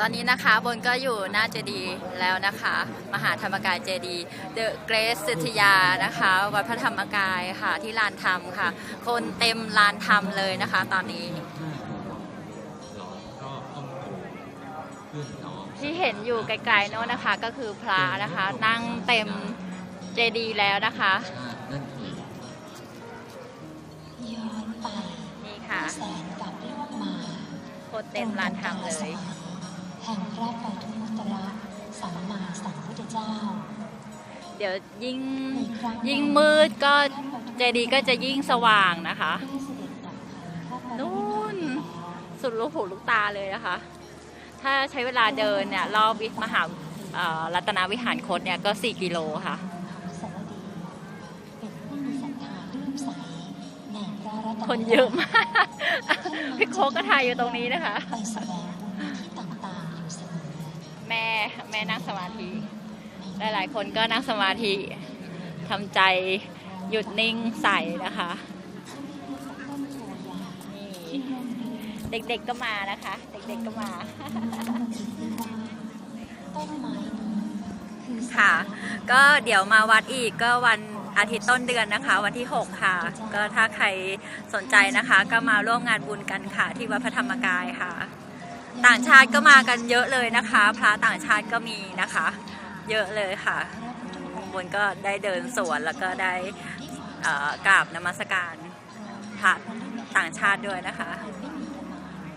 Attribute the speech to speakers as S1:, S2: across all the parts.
S1: ตอนนี้นะคะบนก็อยู่หน้าเจดีย์แล้วนะคะ มหาธรรมกายเจดีย์เดอะเกรสสิทธยานะคะวัดพระธรรมกายค่ะที่ลานธรรมค่ะ คนเต็มลานธรรมเลยนะคะ ตอนนี้ ที่เห็นอยู่ไกลๆโน้นนะคะ ก็คือพระนะคะ นั่งเต็มเจดีย์แล้วนะคะ
S2: ย้อนไป
S1: นี่ค่ะ
S2: แสนกับล่วงมา
S1: คนเต็มลานธรรมเลย
S2: แห่งพระปฐมุตระสัมมาสัมพุทธเจ้า
S1: เดี๋ยวยิ่งยิ่งมืดก็เจดีย์ก็จะยิ่งสว่างนะคะ
S2: ได้เสด็จดับขันพระปริ
S1: นู่
S2: นิพพาน
S1: นสุดลูกหูลูกตาเลยนะคะ ถ้าใช้เวลาเดินเนี่ยรอบวิมหาเอ่อรัตนวิหารคตเนี่ยก็ 4 กิโลค่ะ
S2: สวัสดีเป็นผู้มีศรัทธาเลื่อมใสในพระรัตน
S1: คนเยอะมาก พี่โคกก็ถ่ายอยู่ตรงนี้นะคะ
S2: แม่
S1: แม่นั่งสมาธิหลายๆคนก็นั่งสมาธิทำใจหยุดนิ่งใส่นะคะ
S2: นี่
S1: เด็กๆก็มานะคะ เด็กๆก็มา
S2: ค่ะ
S1: ก็เดี๋ยวมาวัดอีกก็วันอาทิตย์ต้นเดือนนะคะ วันที่ 6 ค่ะ ก็ถ้าใครสนใจนะคะ ก็มาร่วมงานบุญกันค่ะที่วัดพระธรรมกายค่ะ ต่างชาติก็มากันเยอะเลยนะคะ พระต่างชาติก็มีนะคะ เยอะเลยค่ะบุญก็ได้เดินสวนแล้วก็ได้เอ่อกราบนมัสการพระต่างชาติด้วยนะคะ
S2: ไม่มีประมาณ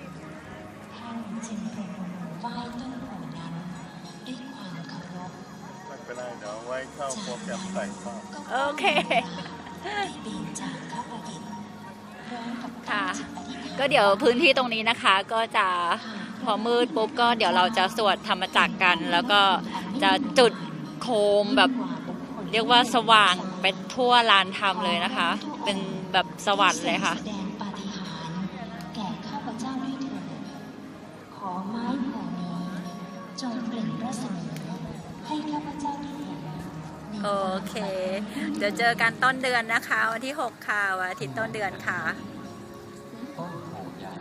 S2: ท่านจึงประนมไหว้ต้นโพนั้นด้วยความเคารพ
S3: ไม่เป็นไรเดี๋ยวไว้เข้าโปรแกรมใส่ข้าว
S1: โอเค
S2: ที่เบญจางคประดิษฐ์พร้อม กับ
S1: ค่ะ
S2: ตั้งจิตอธิษฐาน
S1: ก็เดี๋ยวพื้นที่ตรงนี้นะคะก็จะพอมืดปุ๊บก็เดี๋ยวเราจะสวดธรรมจักรกัน แล้วก็จะจุดโคมแบบเรียกว่าสว่างไปทั่วลานธรรมเลยนะคะ เป็นแบบสวรรค์เลยค่ะ
S2: แสดงปาฏิหาริย์แก่ข้าพเจ้าด้วยเถิดขอไม้โพนี้จงเปล่งรัศมีให้ข้าพเจ้าได้เห็น
S1: โอเค เดี๋ยวเจอกันต้นเดือนนะคะ วันที่ 6 ค่ะวันอาทิตย์ต้นเดือนค่ะ